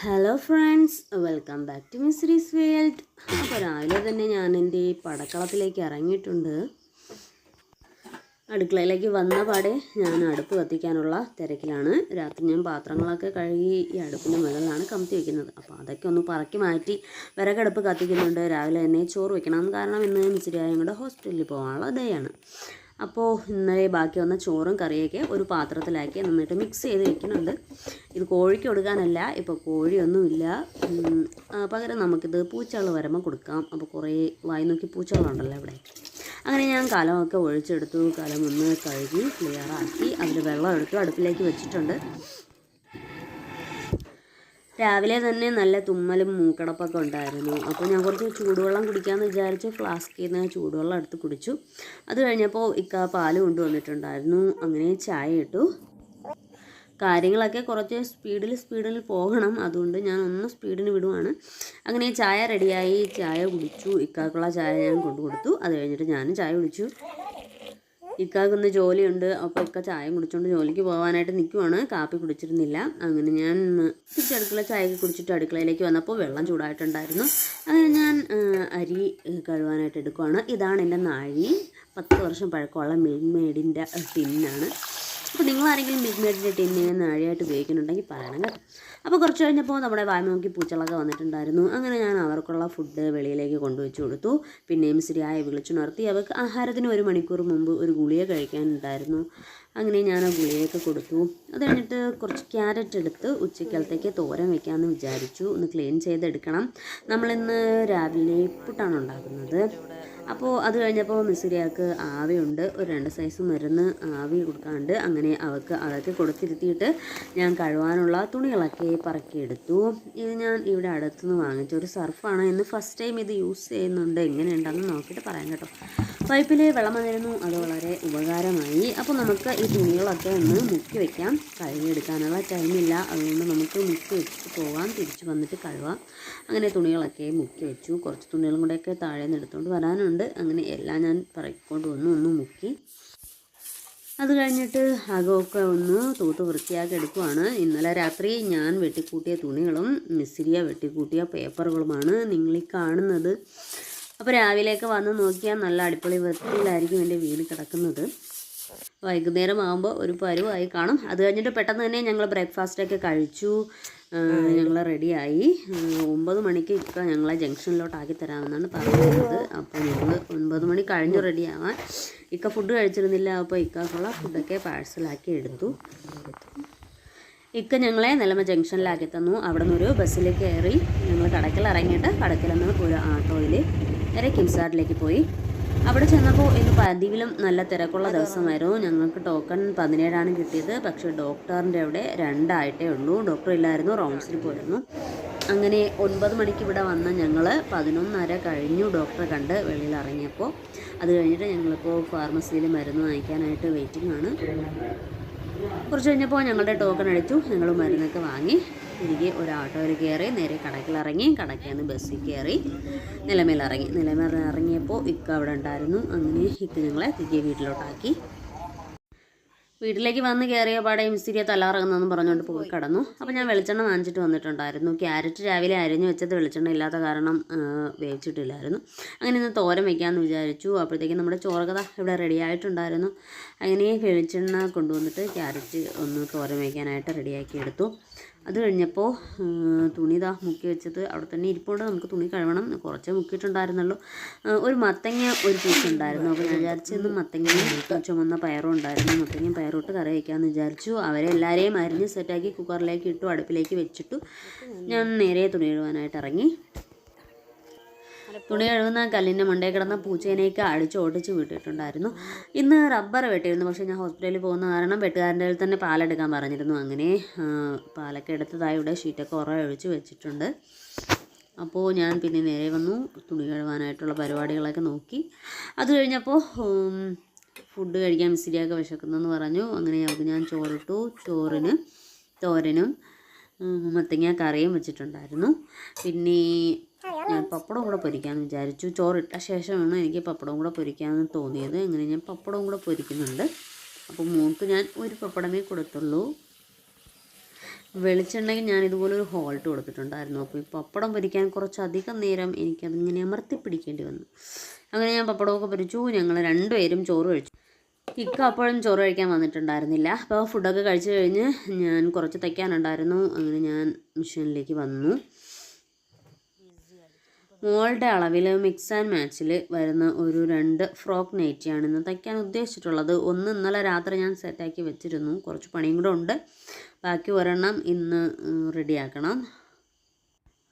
Hello friends welcome back to മിസ്രീസ് world അപ്പോൾ രാവിലെ തന്നെ ഞാൻ എന്റെ പടക്കളത്തിലേക്ക് ഇറങ്ങിയിട്ടുണ്ട്. അടുക്കളയിലേക്ക് വന്ന പാടെ ഞാൻ അടുപ്പ് കത്തിക്കാനുള്ള തിരക്കിലാണ്. രാത്രി ഞാൻ പാത്രങ്ങളൊക്കെ കഴുകി ഈ അടുപ്പിന്റെ മുകളിലാണ് കമത്തി വയ്ക്കുന്നത് അപ്പോൾ അതൊക്കെ ഒന്ന് പറക്കി മാറ്റി വിറകടുപ്പ് കത്തിക്കുന്നുണ്ട്. രാവിലെ തന്നെ ചോറ് വയ്ക്കണം കാരണം ഇന്ന് മിസ്രിയായും കൂടെ ഹോസ്പിറ്റലിൽ പോകാനുള്ള ഡേയാണ്. അപ്പോൾ ഇന്നലെ ബാക്കി വന്ന ചോറും കറിയൊക്കെ ഒരു പാത്രത്തിലാക്കി നന്നായിട്ട് മിക്സ് ചെയ്ത് വെക്കുന്നുണ്ട് ഇത് കോഴിക്ക് കൊടുക്കാനല്ല ഇപ്പോൾ കോഴിയൊന്നുമില്ല. പകരം നമുക്കിത് പൂച്ചകൾ വരുമ്പോൾ കൊടുക്കാം. അപ്പോൾ കുറേ വായി നോക്കി പൂച്ചകളുണ്ടല്ലോ ഇവിടെ. അങ്ങനെ ഞാൻ കലമൊക്കെ ഒഴിച്ചെടുത്തു. കലം ഒന്ന് കഴുകി ക്ലിയറാക്കി അതിൽ വെള്ളം എടുത്തു അടുപ്പിലേക്ക് വെച്ചിട്ടുണ്ട്. രാവിലെ തന്നെ നല്ല തുമ്മലും മൂക്കടപ്പൊക്കെ ഉണ്ടായിരുന്നു. അപ്പോൾ ഞാൻ കുറച്ച് ചൂടുവെള്ളം കുടിക്കാമെന്ന് വിചാരിച്ച് ഫ്ലാസ്കിൽ നിന്ന് ചൂടുവെള്ളം എടുത്ത് കുടിച്ചു. അത് കഴിഞ്ഞപ്പോൾ ഇക്ക പാൽ കൊണ്ടുവന്നിട്ടുണ്ടായിരുന്നു. അങ്ങനെ ചായ ഇട്ടു. കാര്യങ്ങളൊക്കെ കുറച്ച് സ്പീഡിൽ സ്പീഡിൽ പോകണം. അതുകൊണ്ട് ഞാൻ ഒന്ന് സ്പീഡിന് വിടുവാണ്. അങ്ങനെ ചായ റെഡിയായി ചായ കുടിച്ചു. ഇക്കാക്കുള്ള ചായ ഞാൻ കൊണ്ടു കൊടുത്തു അത് കഴിഞ്ഞിട്ട് ഞാനും ചായ കുടിച്ചു. ഇക്കാക്കൊന്ന് ജോലിയുണ്ട് അപ്പോൾ ഇക്ക ചായ കുടിച്ചുകൊണ്ട് ജോലിക്ക് പോകാനായിട്ട് നിൽക്കുവാണ് കാപ്പി കുടിച്ചിരുന്നില്ല. അങ്ങനെ ഞാൻ തിരിച്ചടുക്കള ചായയൊക്കെ കുടിച്ചിട്ട് അടുക്കളയിലേക്ക് വന്നപ്പോൾ വെള്ളം ചൂടായിട്ടുണ്ടായിരുന്നു. അങ്ങനെ ഞാൻ അരി കഴുകാനായിട്ട് എടുക്കുവാണ്. ഇതാണ് എന്റെ നാഴി. പത്ത് വർഷം പഴക്കമുള്ള മിൽമേഡിന്റെ ടിന്നാണ്. അപ്പോൾ നിങ്ങൾ ആരെങ്കിലും മിൽക്ക് മെയ്ഡിന്റെ ടിന്നിന് നാഴിയായിട്ട് ഉപയോഗിക്കുന്നുണ്ടെങ്കിൽ പറയണം കേട്ടോ. അപ്പോൾ കുറച്ച് കഴിഞ്ഞപ്പോൾ നമ്മുടെ വായ്മോക്കി പൂച്ചകളൊക്കെ വന്നിട്ടുണ്ടായിരുന്നു. അങ്ങനെ ഞാൻ അവർക്കുള്ള ഫുഡ് വെളിയിലേക്ക് കൊണ്ടുവച്ച് കൊടുത്തു. പിന്നെയും ശരിയായി വിളിച്ചു നിർത്തി. അവർക്ക് ആഹാരത്തിന് ഒരു മണിക്കൂർ മുമ്പ് ഒരു ഗുളിക കഴിക്കാനുണ്ടായിരുന്നു. അങ്ങനെ ഞാൻ ആ ഗുളിയൊക്കെ കൊടുത്തു. അത് കഴിഞ്ഞിട്ട് കുറച്ച് ക്യാരറ്റ് എടുത്ത് ഉച്ചക്കാലത്തേക്ക് തോരൻ വെക്കാമെന്ന് വിചാരിച്ചു. ഒന്ന് ക്ലീൻ ചെയ്തെടുക്കണം. നമ്മളിന്ന് രാവിലെ പുട്ടാണ് ഉണ്ടാക്കുന്നത്. അപ്പോൾ അത് കഴിഞ്ഞപ്പോൾ മിസ്രിയാക്ക് ആവിയുണ്ട്. ഒരു രണ്ട് സൈസ് മരുന്ന് ആവി കൊടുക്കാണ്ട് അങ്ങനെ അവൾക്ക് അതൊക്കെ കൊടുത്തിരുത്തിയിട്ട് ഞാൻ കഴുവാനുള്ള തുണികളൊക്കെ പറക്കിയെടുത്തു. ഇത് ഞാൻ ഇവിടെ അടുത്തുനിന്ന് വാങ്ങിച്ച ഒരു സർഫാണ്. ഇന്ന് ഫസ്റ്റ് ടൈം ഇത് യൂസ് ചെയ്യുന്നുണ്ട്. എങ്ങനെയുണ്ടെന്ന് നോക്കിയിട്ട് പറയാം കേട്ടോ. പൈപ്പിൽ വെള്ളം വന്നിരുന്നു അത് വളരെ ഉപകാരമായി. അപ്പോൾ നമുക്ക് ഈ തുണികളൊക്കെ ഒന്ന് മുക്കി വയ്ക്കാം കഴുകിയെടുക്കാനുള്ള ടൈമില്ല. അതുകൊണ്ട് നമുക്ക് മുക്കി വെച്ചിട്ട് പോകാം തിരിച്ച് വന്നിട്ട് കഴുകാം. അങ്ങനെ തുണികളൊക്കെ മുക്കി വെച്ചു. കുറച്ച് തുണികളും കൂടെയൊക്കെ താഴെ നിന്ന് എടുത്തുകൊണ്ട് വരാനുണ്ട്. അങ്ങനെ എല്ലാം ഞാൻ പറയിക്കൊണ്ട് വന്നു ഒന്ന് മുക്കി. അത് കഴിഞ്ഞിട്ട് അകമൊക്കെ ഒന്ന് തൂത്ത് വൃത്തിയാക്കി എടുക്കുവാണ്. ഇന്നലെ രാത്രി ഞാൻ വെട്ടിക്കൂട്ടിയ തുണികളും മിസ്സിരിയ വെട്ടിക്കൂട്ടിയ പേപ്പറുകളുമാണ് നിങ്ങളീ കാണുന്നത്. അപ്പോൾ രാവിലെയൊക്കെ വന്ന് നോക്കിയാൽ നല്ല അടിപൊളി വൃത്തിയിലായിരിക്കും എന്റെ വീട് കിടക്കുന്നത്. വൈകുന്നേരം ആകുമ്പോൾ ഒരു പരുവായി കാണും. അത് കഴിഞ്ഞിട്ട് പെട്ടെന്ന് തന്നെ ഞങ്ങൾ ബ്രേക്ക്ഫാസ്റ്റൊക്കെ കഴിച്ചു. ഞങ്ങൾ റെഡിയായി ഒമ്പത് മണിക്ക് ഇക്ക ഞങ്ങളെ ജംഗ്ഷനിലോട്ട് ആക്കി തരാമെന്നാണ് പറഞ്ഞിരുന്നത്. അപ്പോൾ ഞങ്ങൾ ഒൻപത് മണി കഴിഞ്ഞു റെഡിയാവാൻ ഇക്ക ഫുഡ് കഴിച്ചിരുന്നില്ല. അപ്പോൾ ഇക്കാക്കുള്ള ഫുഡൊക്കെ പാഴ്സലാക്കി എടുത്തു. ഇക്ക ഞങ്ങളെ നിലമ ജംഗ്ഷനിലാക്കി തന്നു. അവിടെ നിന്നൊരു ബസ്സിൽ കയറി ഞങ്ങൾ കടക്കൽ ഇറങ്ങിയിട്ട് കടക്കിൽ നിന്ന് ഒരു ആട്ടോയിൽ നേരെ കിംസാറിലേക്ക് പോയി. അവിടെ ചെന്നപ്പോൾ ഇന്ന് പതിവിലും നല്ല തിരക്കുള്ള ദിവസമായിരുന്നു. ഞങ്ങൾക്ക് ടോക്കൺ പതിനേഴാണ് കിട്ടിയത്. പക്ഷേ ഡോക്ടറിന്റെ അവിടെ രണ്ടായിട്ടേ ഉള്ളൂ. ഡോക്ടർ ഇല്ലായിരുന്നു റൗണ്ട്സിൽ പോയിരുന്നു. അങ്ങനെ ഒൻപത് മണിക്ക് ഇവിടെ വന്ന ഞങ്ങൾ പതിനൊന്നര കഴിഞ്ഞു ഡോക്ടറെ കണ്ട് വെളിയിൽ ഇറങ്ങിയപ്പോൾ അത് കഴിഞ്ഞിട്ട് ഞങ്ങളിപ്പോൾ ഫാർമസിയിൽ മരുന്ന് വാങ്ങിക്കാനായിട്ട് വെയിറ്റിംഗ് ആണ്. കുറച്ച് കഴിഞ്ഞപ്പോൾ ഞങ്ങളുടെ ടോക്കൺ അടിച്ചു. ഞങ്ങൾ മരുന്നൊക്കെ വാങ്ങി. തിരികെ ഒരു ഓട്ടോയിൽ കയറി നേരെ കടക്കിലിറങ്ങി കടക്കിൽ നിന്ന് ബസ്സിൽ കയറി നിലമേലിറങ്ങി നിലമേൽ ഇറങ്ങിയപ്പോൾ ഇക്ക അവിടെ ഉണ്ടായിരുന്നു. അങ്ങനെ ഇക്ക ഞങ്ങളെ തിരികെ വീട്ടിലോട്ടാക്കി. വീട്ടിലേക്ക് വന്ന് കയറിയ പാടെ മിസ്തിരിയെ തലാറങ്ങുന്നതെന്ന് പറഞ്ഞുകൊണ്ട് പോയി കടന്നു. അപ്പോൾ ഞാൻ വെളിച്ചെണ്ണ വാങ്ങിച്ചിട്ട് വന്നിട്ടുണ്ടായിരുന്നു. ക്യാരറ്റ് രാവിലെ അരിഞ്ഞു വെച്ചത് വെളിച്ചെണ്ണ ഇല്ലാത്ത കാരണം വേവിച്ചിട്ടില്ലായിരുന്നു. അങ്ങനെ ഇന്ന് തോരൻ വയ്ക്കാമെന്ന് വിചാരിച്ചു. അപ്പോഴത്തേക്കും നമ്മുടെ ചോറകഥ ഇവിടെ റെഡി ആയിട്ടുണ്ടായിരുന്നു. അങ്ങനെ വെളിച്ചെണ്ണ കൊണ്ടുവന്നിട്ട് ക്യാരറ്റ് ഒന്ന് തോരം വയ്ക്കാനായിട്ട് റെഡിയാക്കി എടുത്തു. അത് കഴിഞ്ഞപ്പോൾ തുണി ഇതാ മുക്കി വെച്ചത്. അവിടെ തന്നെ ഇരിപ്പുണ്ട്. നമുക്ക് തുണി കഴുകണം. കുറച്ചേ മുക്കിയിട്ടുണ്ടായിരുന്നുള്ളൂ. ഒരു മത്തങ്ങ ഒരു പീസ് ഉണ്ടായിരുന്നു. അപ്പോൾ ഞാൻ വിചാരിച്ചു ഇന്ന് മത്തങ്ങയും ചുമന്ന പയറും ഉണ്ടായിരുന്നു. മത്തങ്ങയും പയറും ഇട്ട് കറി വയ്ക്കാമെന്ന് വിചാരിച്ചു. അവരെ എല്ലാവരെയും അരിഞ്ഞ് സെറ്റാക്കി കുക്കറിലേക്ക് ഇട്ടു അടുപ്പിലേക്ക് വെച്ചിട്ടു ഞാൻ നേരെ തുണി കഴുകാനായിട്ട് ഇറങ്ങി. തുണി കഴുകുന്ന കല്ലിന്റെ മണ്ടയിൽ കിടന്ന പൂച്ചേനെയൊക്കെ അടിച്ച് ഓടിച്ച് വിട്ടിട്ടുണ്ടായിരുന്നു. ഇന്ന് റബ്ബർ വെട്ടിയിരുന്നു. പക്ഷേ ഞാൻ ഹോസ്പിറ്റലിൽ പോകുന്ന കാരണം വെട്ടുകാരന്റെ തന്നെ പാലെടുക്കാൻ പറഞ്ഞിരുന്നു. അങ്ങനെ പാലൊക്കെ എടുത്തതായി ഇവിടെ ഷീറ്റൊക്കെ ഉറ ഒഴിച്ച് വെച്ചിട്ടുണ്ട്. അപ്പോൾ ഞാൻ പിന്നെ നേരെ വന്നു തുണി കഴുകാനായിട്ടുള്ള പരിപാടികളൊക്കെ നോക്കി. അത് കഴിഞ്ഞപ്പോൾ ഫുഡ് കഴിക്കാൻ മിസ്സിരിയൊക്കെ വിശക്കുന്നെന്ന് പറഞ്ഞു. അങ്ങനെ അവർക്ക് ഞാൻ ചോറിട്ടു. ചോറിന് തോരനും മത്തങ്ങ കറിയും വെച്ചിട്ടുണ്ടായിരുന്നു. പിന്നെ ഞാൻ പപ്പടം കൂടെ പൊരിക്കാമെന്ന് വിചാരിച്ചു. ചോറിട്ട ശേഷമാണ് എനിക്ക് പപ്പടം കൂടെ പൊരിക്കാമെന്ന് തോന്നിയത്. അങ്ങനെ ഞാൻ പപ്പടം കൂടെ പൊരിക്കുന്നുണ്ട്. അപ്പോൾ മോൾക്ക് ഞാൻ ഒരു പപ്പടമേ കൊടുത്തുള്ളൂ. വെളിച്ചെണ്ണയിൽ ഞാൻ ഇതുപോലെ ഒരു ഹോൾട്ട് കൊടുത്തിട്ടുണ്ടായിരുന്നു. അപ്പോൾ ഈ പപ്പടം പൊരിക്കാൻ കുറച്ചധികം നേരം എനിക്കതിങ്ങനെ അമർത്തി പിടിക്കേണ്ടി വന്നു. അങ്ങനെ ഞാൻ പപ്പടമൊക്കെ പൊരിച്ചു. ഞങ്ങൾ രണ്ടുപേരും ചോറ് കഴിച്ചു. ഇക്ക അപ്പോഴും ചോറ് കഴിക്കാൻ വന്നിട്ടുണ്ടായിരുന്നില്ല. അപ്പോൾ ഫുഡൊക്കെ കഴിച്ചു കഴിഞ്ഞ് ഞാൻ കുറച്ച് തയ്ക്കാനുണ്ടായിരുന്നു അങ്ങനെ ഞാൻ മിഷനിലേക്ക് വന്നു. മോളുടെ അളവിൽ മിക്സ് ആൻഡ് മാച്ചിൽ വരുന്ന ഒരു രണ്ട് ഫ്രോക്ക് നൈറ്റിയാണ് ഇന്ന് തയ്ക്കാൻ ഉദ്ദേശിച്ചിട്ടുള്ളത്. ഒന്ന് ഇന്നലെ രാത്രി ഞാൻ സെറ്റാക്കി വെച്ചിരുന്നു. കുറച്ച് പണിയും കൂടെ ഉണ്ട്. ബാക്കി ഒരെണ്ണം ഇന്ന് റെഡിയാക്കണം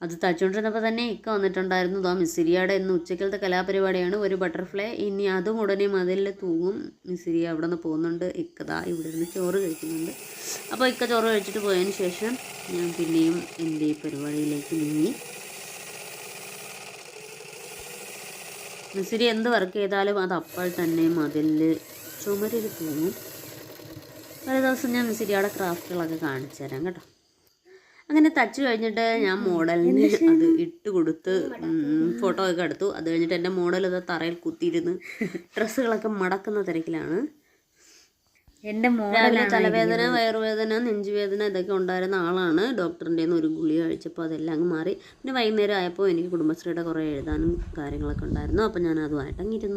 അത് തച്ചുകൊണ്ടിരുന്നപ്പോൾ തന്നെ ഇക്ക വന്നിട്ടുണ്ടായിരുന്നു. ഇതാ മിസ്സിരിയുടെ ഇന്ന് ഉച്ചക്കലത്തെ കലാപരിപാടിയാണ്. ഒരു ബട്ടർഫ്ലൈ ഇനി അതും ഉടനെ മതിലിൽ തൂങ്ങും. മിസ്സിരി അവിടെ നിന്ന് പോകുന്നുണ്ട് ഇക്കതാ ഇവിടെ നിന്ന് ചോറ് കഴിക്കുന്നുണ്ട്. അപ്പോൾ ഇക്ക ചോറ് കഴിച്ചിട്ട് പോയതിന് ശേഷം ഞാൻ പിന്നെയും എന്റെ പരിപാടിയിലേക്ക് നീങ്ങി. മിസ്സിരി എന്ത് വർക്ക് ചെയ്താലും അത് അപ്പോൾ തന്നെ മതിലിൽ ചുമരിൽ തൂങ്ങും. ഒരു ദിവസം ഞാൻ മിസ്സിരിയുടെ ക്രാഫ്റ്റുകളൊക്കെ കാണിച്ചു തരാം കേട്ടോ. അങ്ങനെ തച്ചു കഴിഞ്ഞിട്ട് ഞാൻ മോഡലിന് അത് ഇട്ട് കൊടുത്ത് ഫോട്ടോ ഒക്കെ എടുത്തു. അത് കഴിഞ്ഞിട്ട് എന്റെ മോഡൽ ഇത് തറയിൽ കുത്തിയിരുന്ന് ഡ്രസ്സുകളൊക്കെ മടക്കുന്ന തിരക്കിലാണ്. എന്റെ മോഡലാണ് തലവേദന വയറുവേദന നെഞ്ചുവേദന ഇതൊക്കെ ഉണ്ടായിരുന്ന ആളാണ്. ഡോക്ടറിന്റെ ഒരു ഗുളിക കഴിച്ചപ്പോൾ അതെല്ലാം അങ്ങ് മാറി. പിന്നെ വൈകുന്നേരം ആയപ്പോൾ എനിക്ക് കുടുംബശ്രീയുടെ കുറേ എഴുതാനും കാര്യങ്ങളൊക്കെ ഉണ്ടായിരുന്നു. അപ്പോൾ ഞാൻ അതുമായിട്ട് അങ്ങിരുന്നു